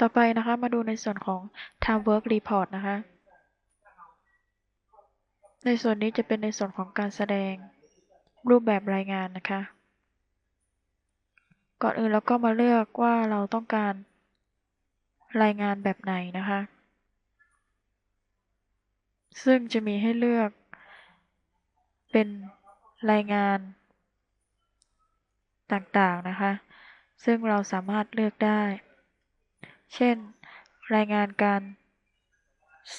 ต่อไปนะคะ มาดูในส่วนของ time work report นะคะ ในส่วนนี้จะเป็นในส่วนของการแสดงรูปแบบรายงานนะคะ ก่อนอื่นเราก็มาเลือกว่าเราต้องการรายงานแบบไหนนะคะ ซึ่งจะมีให้เลือกเป็นรายงานต่างๆนะคะ ซึ่งเราสามารถเลือกได้ เช่น รายงานการ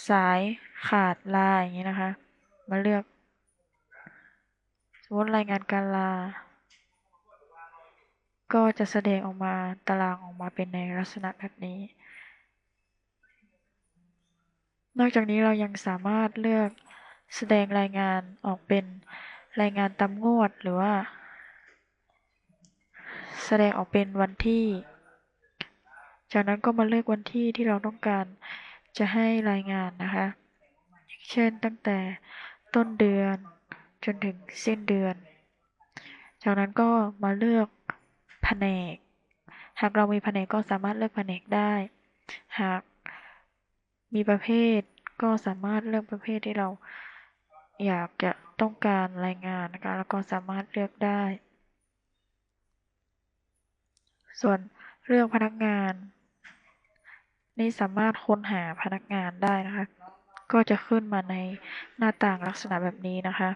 สายขาดลาอย่างนี้นะคะ มาเลือก สมมติรายงานการลา ก็จะแสดงออกมาตารางออกมาเป็นในลักษณะแบบนี้ นอกจากนี้เรายังสามารถเลือกแสดงรายงานออกเป็นรายงานตามงวดหรือว่า แสดงออกเป็นวันที่ จากนั้นก็มาเลือกวันที่ที่เราต้องการจะให้รายงานนะคะ เช่นตั้งแต่ต้นเดือนจนถึงสิ้นเดือน จากนั้นก็มาเลือกแผนก หากเรามีแผนกก็สามารถเลือกแผนกได้ หากมีประเภทก็สามารถเลือกประเภทที่เราอยากจะต้องการรายงานนะคะ แล้วก็สามารถเลือกได้ ส่วนเรื่องพนักงาน นี่สามารถค้นหาพนักงานได้นะคะ ก็จะขึ้นมาในหน้าต่างลักษณะแบบนี้นะคะ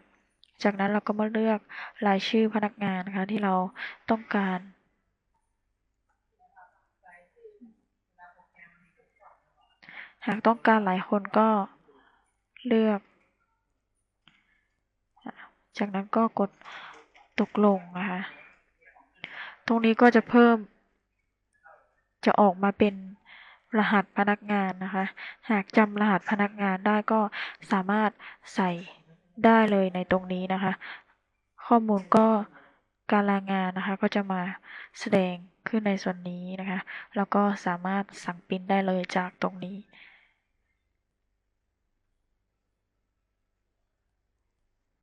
จากนั้นเราก็มาเลือกรายชื่อพนักงานนะคะที่เราต้องการหากต้องการหลายคนก็เลือก จากนั้นก็กดตกลงนะคะ ตรงนี้ก็จะเพิ่ม จะออกมาเป็น รหัสพนักงานนะคะ หากจำรหัสพนักงานได้ก็สามารถใส่ได้เลยในตรงนี้นะคะ ข้อมูลก็การรายงานนะคะก็จะมาแสดงขึ้นในส่วนนี้นะคะ แล้วก็สามารถสั่งปริ้นได้เลยจากตรงนี้